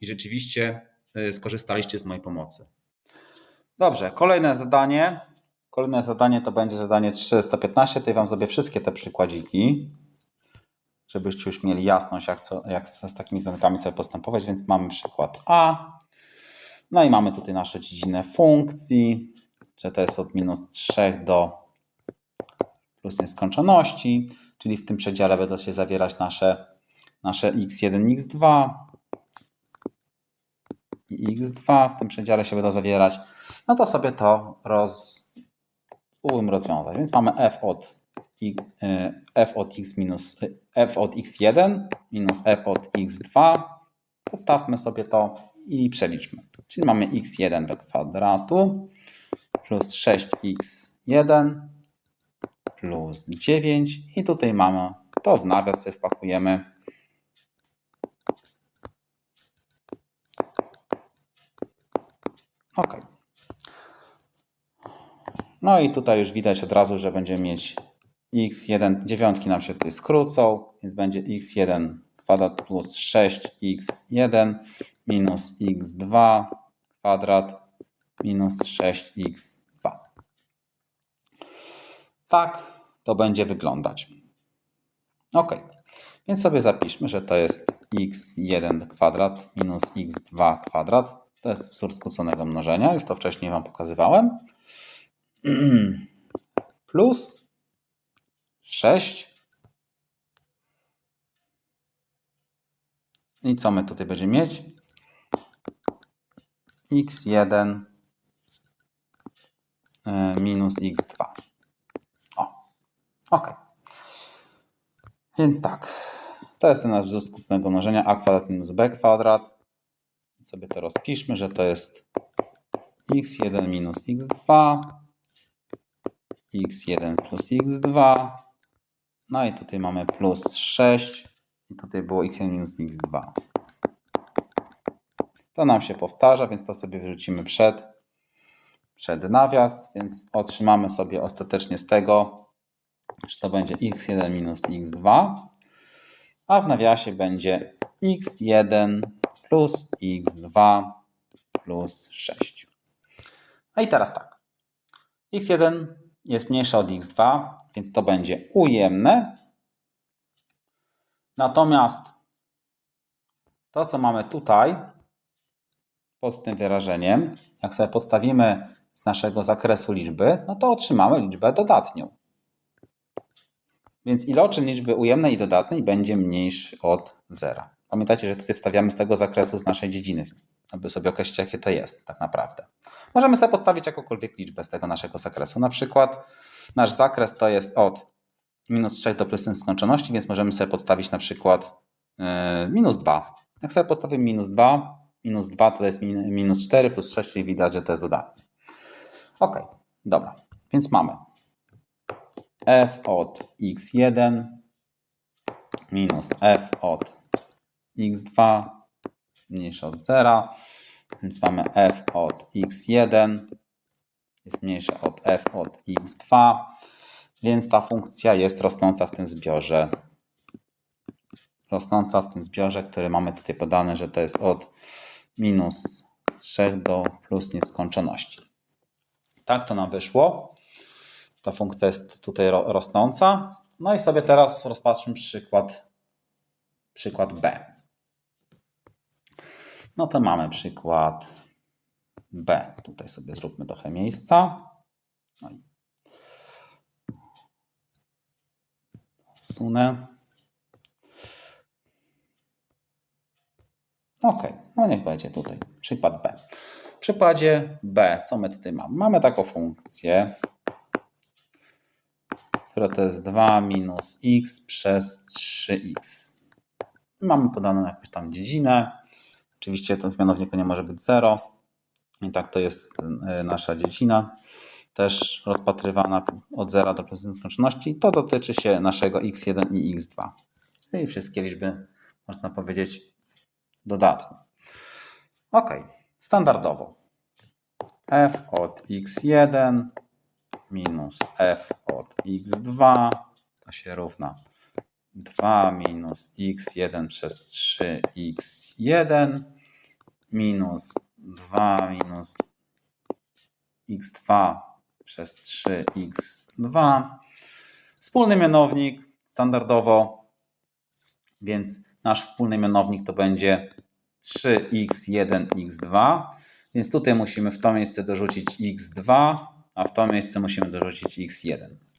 i rzeczywiście y, skorzystaliście z mojej pomocy. Dobrze, kolejne zadanie. Kolejne zadanie to będzie zadanie 315. Tutaj Wam zrobię wszystkie te przykładziki, żebyście już mieli jasność, jak, co, jak z, takimi zadaniami sobie postępować. Więc mamy przykład A. No i mamy tutaj nasze dziedzinę funkcji, że to jest od minus 3 do plus nieskończoności, czyli w tym przedziale będą się zawierać nasze, nasze x1, x2 i x2 w tym przedziale się będą zawierać, no to sobie to roz, spróbujmy rozwiązać. Więc mamy f od, i- y, f od x minus y, f od x1 minus f od x2. Podstawmy sobie to i przeliczmy. Czyli mamy x1 do kwadratu plus 6x1 plus 9 i tutaj mamy to w nawias sobie wpakujemy OK. No i tutaj już widać od razu, że będziemy mieć x1, dziewiątki nam się tutaj skrócą, więc będzie x1 kwadrat plus 6x1 minus x2 kwadrat minus 6x2. Tak to będzie wyglądać. OK. Więc sobie zapiszmy, że to jest x1 kwadrat minus x2 kwadrat. To jest wzór skróconego mnożenia. Już to wcześniej Wam pokazywałem. Plus 6. I co my tutaj będziemy mieć? x1 y, minus x2. O, ok. Więc tak, to jest ten nasz wzór skróconego mnożenia a kwadrat minus b kwadrat. Sobie to rozpiszmy, że to jest x1 minus x2 x1 plus x2 no i tutaj mamy plus 6 i tutaj było x1 minus x2 to nam się powtarza, więc to sobie wyrzucimy przed, przed nawias, więc otrzymamy sobie ostatecznie z tego, że to będzie x1 minus x2, a w nawiasie będzie x1 plus x2 plus 6. No i teraz tak. x1 jest mniejsze od x2, więc to będzie ujemne. Natomiast to, co mamy tutaj pod tym wyrażeniem, jak sobie podstawimy z naszego zakresu liczby, no to otrzymamy liczbę dodatnią. Więc iloczyn liczby ujemnej i dodatnej będzie mniejszy od zera. Pamiętajcie, że tutaj wstawiamy z tego zakresu z naszej dziedziny aby sobie określić, jakie to jest tak naprawdę. Możemy sobie podstawić jakąkolwiek liczbę z tego naszego zakresu. Na przykład nasz zakres to jest od minus 3 do plus nieskończoności, więc możemy sobie podstawić na przykład yy, minus 2. Jak sobie postawimy minus 2, minus 2 to jest min- minus 4 plus 6, czyli widać, że to jest dodatnie. Ok, dobra, więc mamy f od x1 minus f od x2 mniejsze od 0, więc mamy f od x1 jest mniejsze od f od x2, więc ta funkcja jest rosnąca w tym zbiorze. Rosnąca w tym zbiorze, który mamy tutaj podane, że to jest od minus 3 do plus nieskończoności. Tak to nam wyszło. Ta funkcja jest tutaj ro- rosnąca. No i sobie teraz rozpatrzmy przykład, przykład B. No to mamy przykład B. Tutaj sobie zróbmy trochę miejsca. No i Sunę. Ok, no niech będzie tutaj. Przykład B. W przykładzie B, co my tutaj mamy? Mamy taką funkcję, która to jest 2 minus x przez 3x. Mamy podaną jakąś tam dziedzinę. Oczywiście to w mianowniku nie może być 0. I tak to jest y, nasza dziedzina też rozpatrywana od 0 do plus nieskończoności. To dotyczy się naszego x1 i x2. Czyli wszystkie liczby, można powiedzieć, dodatnie. Ok, standardowo. f od x1 minus f od x2 to się równa 2 minus x1 przez 3x1 minus 2 minus x2 przez 3x2. Wspólny mianownik standardowo, więc nasz wspólny mianownik to będzie 3x1x2. Więc tutaj musimy w to miejsce dorzucić x2, a w to miejsce musimy dorzucić x1.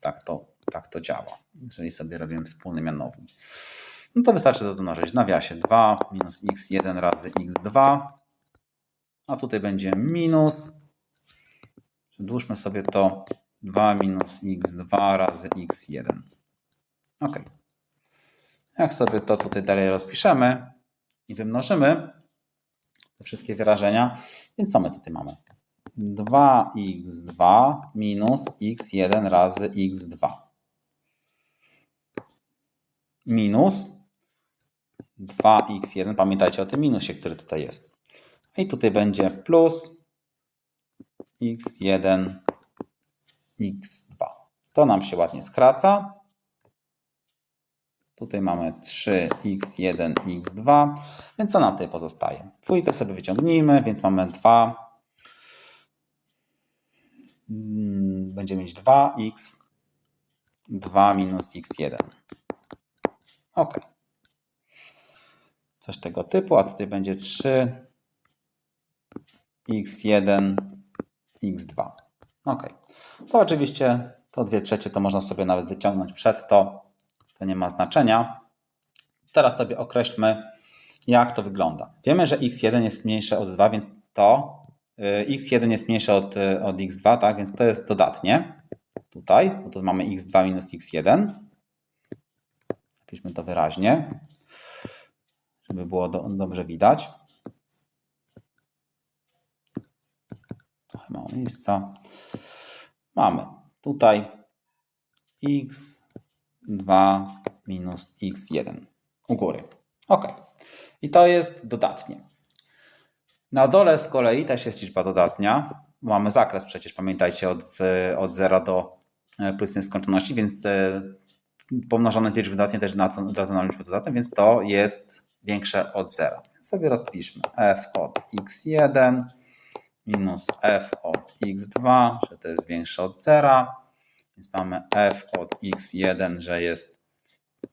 Tak to, tak to działa, jeżeli sobie robimy wspólny mianownik. No to wystarczy to domnożyć nawiasie 2 minus x1 razy x2, a tutaj będzie minus Przedłużmy sobie to 2 minus x2 razy x1. Ok. Jak sobie to tutaj dalej rozpiszemy i wymnożymy te wszystkie wyrażenia, więc co my tutaj mamy? 2x2 minus x1 razy x2 minus 2x1, pamiętajcie o tym minusie, który tutaj jest. I tutaj będzie plus x1, x2. To nam się ładnie skraca. Tutaj mamy 3x1, x2, więc co nam tutaj pozostaje? Dwójkę sobie wyciągnijmy, więc mamy 2. Mm, Będziemy mieć 2x, 2 minus x1. Ok. Coś tego typu, a tutaj będzie 3 x1, x2. Ok. To oczywiście to 2 trzecie to można sobie nawet wyciągnąć przed to. To nie ma znaczenia. Teraz sobie określmy, jak to wygląda. Wiemy, że x1 jest mniejsze od 2, więc to y, x1 jest mniejsze od, y, od x2, tak? Więc to jest dodatnie. Tutaj, bo tu mamy x2 minus x1. Napiszmy to wyraźnie, żeby było do, dobrze widać. trochę mało miejsca. Mamy tutaj x2 minus x1 u góry. Ok. I to jest dodatnie. Na dole z kolei też jest liczba dodatnia. Mamy zakres przecież, pamiętajcie, od, od 0 do e, plus nieskończoności, więc e, pomnożone liczby dodatnie też dadzą nam liczbę dodatnią, więc to jest większe od 0. Więc sobie rozpiszmy f od x1 minus f od x2, że to jest większe od 0. Więc mamy f od x1, że jest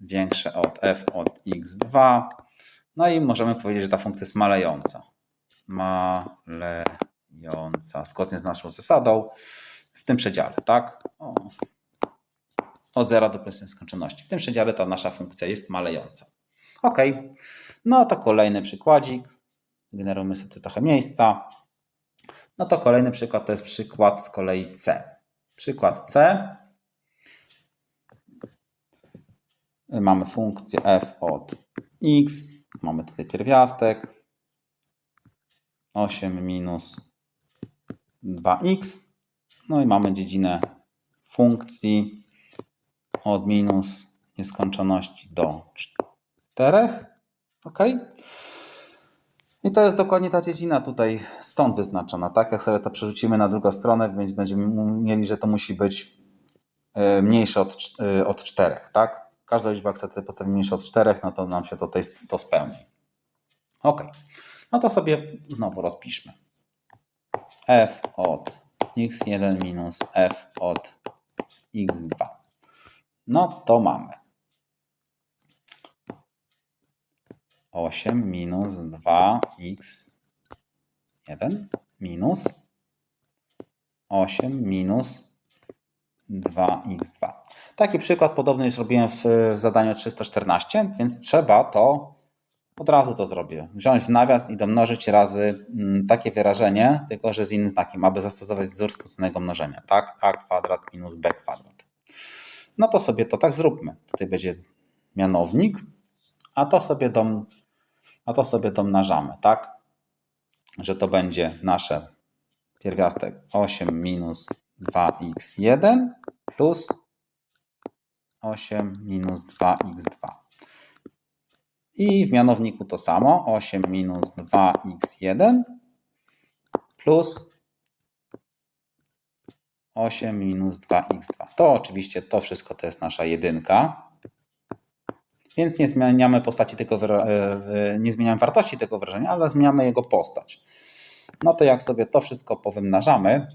większe od f od x2. No i możemy powiedzieć, że ta funkcja jest malejąca. Malejąca, zgodnie z naszą zasadą, w tym przedziale, tak? O. Od 0 do nieskończoności. W tym przedziale ta nasza funkcja jest malejąca. Ok, no to kolejny przykładzik. Generujemy sobie trochę miejsca. No to kolejny przykład to jest przykład z kolei C. Przykład C. Mamy funkcję f od x. Mamy tutaj pierwiastek. 8 minus 2x. No i mamy dziedzinę funkcji od minus nieskończoności do 4. Ok. I to jest dokładnie ta dziedzina tutaj stąd wyznaczona. Tak, jak sobie to przerzucimy na drugą stronę, więc będziemy mieli, że to musi być e, mniejsze od, e, od 4. Tak? Każda liczba, jak sobie mniejsze od 4, no to nam się to, to spełni. Ok. No to sobie znowu rozpiszmy. f od x1 minus f od x2. No to mamy 8 minus 2x1 minus 8 minus 2x2. Taki przykład podobny już robiłem w, w zadaniu 314, więc trzeba to od razu to zrobię. Wziąć w nawias i domnożyć razy mm, takie wyrażenie, tylko że z innym znakiem, aby zastosować wzór skróconego mnożenia. Tak? a kwadrat minus b kwadrat. No to sobie to tak zróbmy. Tutaj będzie mianownik, a to sobie dom, a to sobie domnażamy, tak? Że to będzie nasze pierwiastek 8 minus 2x1 plus 8 minus 2x2. I w mianowniku to samo 8 minus 2x1 plus 8 minus 2x2. To oczywiście to wszystko to jest nasza jedynka. Więc nie zmieniamy postaci tego e, nie zmieniamy wartości tego wyrażenia, ale zmieniamy jego postać. No to jak sobie to wszystko powymnażamy,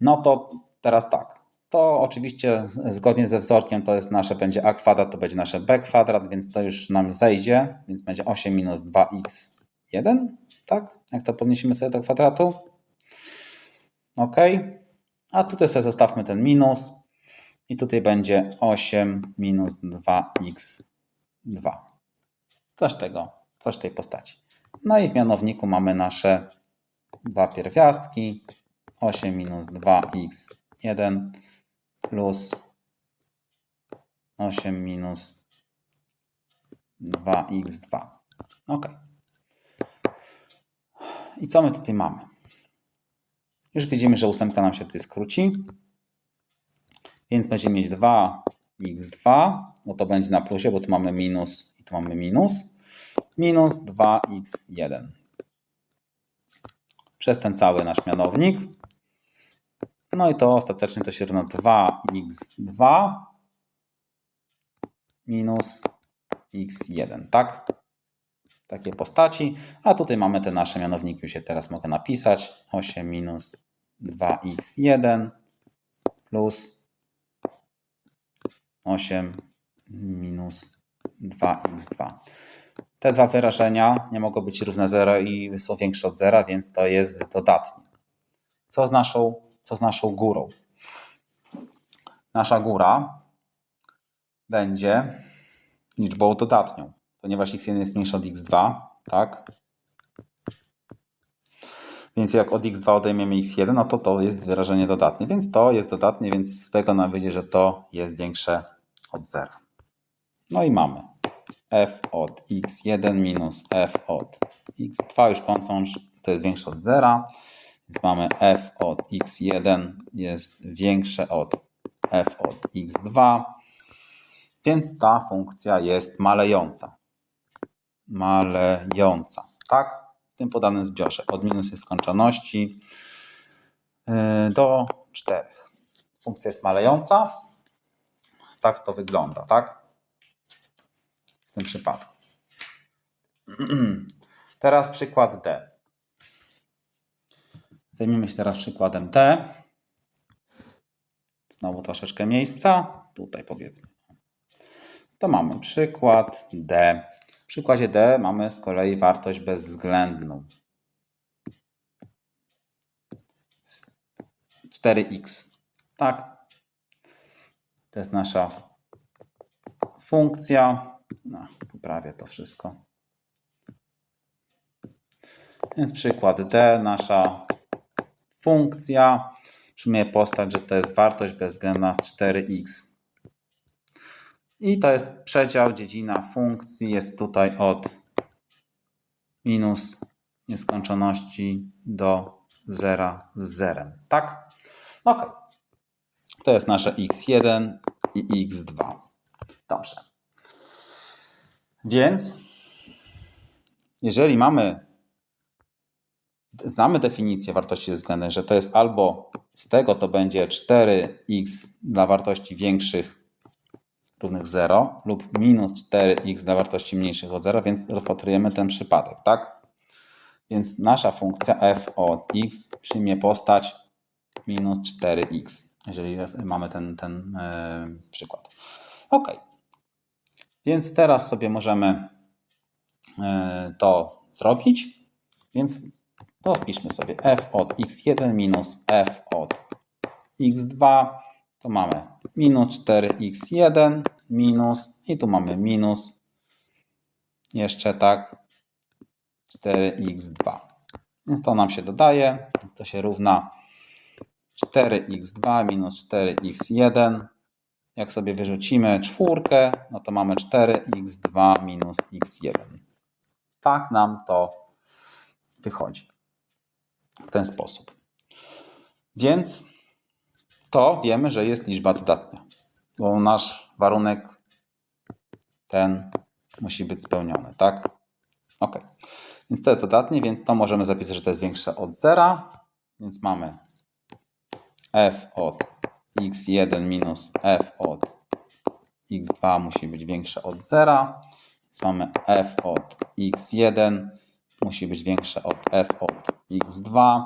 no to teraz tak. To oczywiście zgodnie ze wzorkiem to jest nasze będzie a kwadrat, to będzie nasze b kwadrat, więc to już nam zejdzie, więc będzie 8 minus 2x1, tak? Jak to podniesiemy sobie do kwadratu. Ok. A tutaj sobie zostawmy ten minus i tutaj będzie 8 minus 2x2. Coś tego, coś tej postaci. No i w mianowniku mamy nasze dwa pierwiastki. 8 minus 2x1 plus 8 minus 2x2. Ok. I co my tutaj mamy? Już widzimy, że ósemka nam się tutaj skróci. Więc będziemy mieć 2x2, bo to będzie na plusie, bo tu mamy minus i tu mamy minus. Minus 2x1. Przez ten cały nasz mianownik. No i to ostatecznie to się równa 2x2 minus x1, tak? Takie postaci. A tutaj mamy te nasze mianowniki, już je teraz mogę napisać. 8 minus 2x1 plus 8 minus 2x2. Te dwa wyrażenia nie mogą być równe 0 i są większe od 0, więc to jest dodatnie. Co z naszą, co z naszą górą? Nasza góra będzie liczbą dodatnią, ponieważ x1 jest mniejszy od x2, tak? Więc jak od x2 odejmiemy x1, no to to jest wyrażenie dodatnie, więc to jest dodatnie, więc z tego nam wyjdzie, że to jest większe od 0. No i mamy f od x1 minus f od x2 już kąsąc, to jest większe od 0, więc mamy f od x1 jest większe od f od x2, więc ta funkcja jest malejąca. Malejąca, tak? W tym podanym zbiorze od minus nieskończoności yy, do 4. Funkcja jest malejąca. Tak to wygląda, tak? W tym przypadku. Teraz przykład D. Zajmiemy się teraz przykładem D. Znowu troszeczkę miejsca. Tutaj powiedzmy. To mamy przykład D. W przykładzie D mamy z kolei wartość bezwzględną. 4x. Tak. To jest nasza funkcja. No, poprawię to wszystko. Więc przykład D, nasza funkcja przyjmuje postać, że to jest wartość bezwzględna 4x. I to jest przedział, dziedzina funkcji jest tutaj od minus nieskończoności do zera z zerem. Tak? Ok. To jest nasze x1 i x2. Dobrze. Więc jeżeli mamy, znamy definicję wartości względnej, że to jest albo z tego to będzie 4x dla wartości większych równych 0 lub minus 4x dla wartości mniejszych od 0, więc rozpatrujemy ten przypadek, tak? Więc nasza funkcja f od x przyjmie postać minus 4x, jeżeli mamy ten, ten e, przykład. Ok. Więc teraz sobie możemy e, to zrobić. Więc to wpiszmy sobie f od x1 minus f od x2. To mamy minus 4x1 minus i tu mamy minus jeszcze tak 4x2. Więc to nam się dodaje, więc to się równa 4x2 minus 4x1. Jak sobie wyrzucimy czwórkę, no to mamy 4x2 minus x1. Tak nam to wychodzi w ten sposób. Więc to wiemy, że jest liczba dodatnia, bo nasz warunek ten musi być spełniony, tak? Ok. Więc to jest dodatnie, więc to możemy zapisać, że to jest większe od zera. Więc mamy f od x1 minus f od x2 musi być większe od zera. Więc mamy f od x1 musi być większe od f od x2.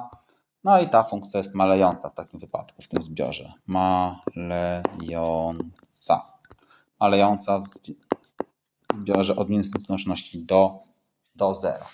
No i ta funkcja jest malejąca w takim wypadku, w tym zbiorze. Malejąca. Malejąca w zbi- w zbiorze od minus nieskończoności do, do zera.